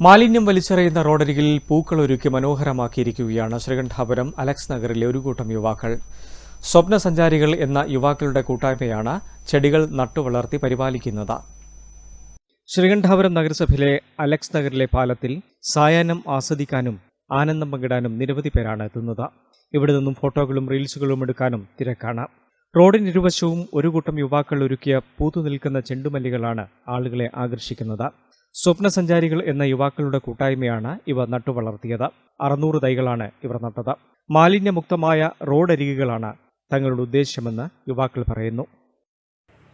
മാലിന്യം വലിച്ചെറിയുന്ന റോഡരികിൽ പൂക്കൾ ഒരുക്കി മനോഹരമാക്കിയിരിക്കുകയാണ് ശ്രീകണ്ഠാപുരം അലക്സ് നഗറിലെ ഒരു കൂട്ടം യുവാക്കൾ. സ്വപ്ന സഞ്ചാരികൾ എന്ന യുവാക്കളുടെ കൂട്ടായ്മയാണ് ചെടികൾ നട്ടുവളർത്തി പരിപാലിക്കുന്നത്. ശ്രീകണ്ഠാപുരം നഗരസഭയിലെ അലക്സ് നഗറിലെ പാലത്തിൽ സായാഹ്നം ആസ്വദിക്കാനും ആനന്ദം പങ്കിടാനും നിരവധി പേരാണ് എത്തുന്നത്. ഇവിടെ നിന്നും ഫോട്ടോകളും റീൽസുകളും എടുക്കാനും തിരക്കാണ്. റോഡിനിരുവശവും ഒരു കൂട്ടം യുവാക്കൾ ഒരുക്കിയ പൂത്തു നിൽക്കുന്ന ചെണ്ടുമല്ലികളാണ് ആളുകളെ ആകർഷിക്കുന്നത്. സ്വപ്നസഞ്ചാരികൾ എന്ന യുവാക്കളുടെ കൂട്ടായ്മയാണ് ഇവ നട്ടുവളർത്തിയത്. അറുന്നൂറ് തൈകളാണ് ഇവർ നട്ടത്. മാലിന്യമുക്തമായ റോഡരികുകളാണ് തങ്ങളുടെ ഉദ്ദേശമെന്ന് യുവാക്കൾ പറയുന്നു.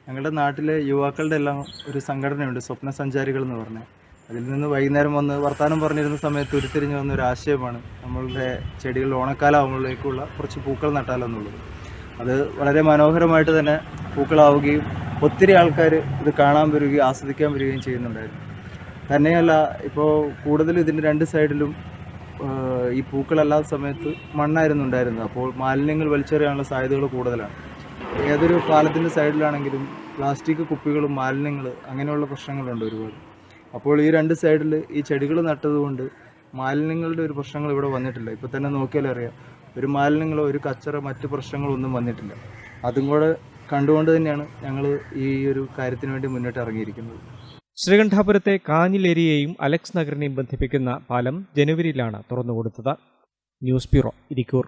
ഞങ്ങളുടെ നാട്ടിലെ യുവാക്കളുടെ എല്ലാം ഒരു സംഘടനയുണ്ട് സ്വപ്ന സഞ്ചാരികൾ എന്ന് പറഞ്ഞ്. അതിൽ നിന്ന് വൈകുന്നേരം വന്ന് വർത്തമാനം പറഞ്ഞിരുന്ന സമയത്ത് ഉരുത്തിരിഞ്ഞ് വന്ന ഒരു ആശയമാണ് നമ്മളുടെ ചെടികൾ ഓണക്കാലമാകുമ്പോഴേക്കുള്ള കുറച്ച് പൂക്കൾ നട്ടാലോ എന്നുള്ളത് അത് വളരെ മനോഹരമായിട്ട് തന്നെ പൂക്കളാവുകയും ഒത്തിരി ആൾക്കാർ ഇത് കാണാൻ വരികയും ആസ്വദിക്കാൻ വരികയും ചെയ്യുന്നുണ്ടായിരുന്നു. തന്നെയല്ല ഇപ്പോൾ കൂടുതലും ഇതിന്റെ രണ്ട് സൈഡിലും ഈ പൂക്കളല്ലാത്ത സമയത്ത് മണ്ണായിരുന്നു ഉണ്ടായിരുന്നത്. അപ്പോൾ മാലിന്യങ്ങൾ വലിച്ചെറിയാനുള്ള സാധ്യതകൾ കൂടുതലാണ്. ഏതൊരു പാലത്തിന്റെ സൈഡിലാണെങ്കിലും പ്ലാസ്റ്റിക് കുപ്പികളും മാലിന്യങ്ങൾ അങ്ങനെയുള്ള പ്രശ്നങ്ങളുണ്ട് ഒരുപാട്. അപ്പോൾ ഈ രണ്ട് സൈഡിൽ ഈ ചെടികൾ നട്ടതുകൊണ്ട് മാലിന്യങ്ങളുടെ ഒരു പ്രശ്നങ്ങൾ ഇവിടെ വന്നിട്ടില്ല. ഇപ്പോൾ തന്നെ നോക്കിയാൽ അറിയാം. ഒരു മാലിന്യങ്ങളോ ഒരു കച്ചറ മറ്റു പ്രശ്നങ്ങളോ ഒന്നും വന്നിട്ടില്ല. അതും കൂടെ കണ്ടുകൊണ്ട് തന്നെയാണ് ഞങ്ങൾ ഈ ഒരു കാര്യത്തിന് വേണ്ടി മുന്നോട്ട് ഇറങ്ങിയിരിക്കുന്നത്. ശ്രീകണ്ഠാപുരത്തെ കാഞ്ഞിലേരിയെയും അലക്സ് നഗറിനെയും ബന്ധിപ്പിക്കുന്ന പാലം ജനുവരിയിലാണ് തുറന്നുകൊടുത്തത്. News bureau Irikkur.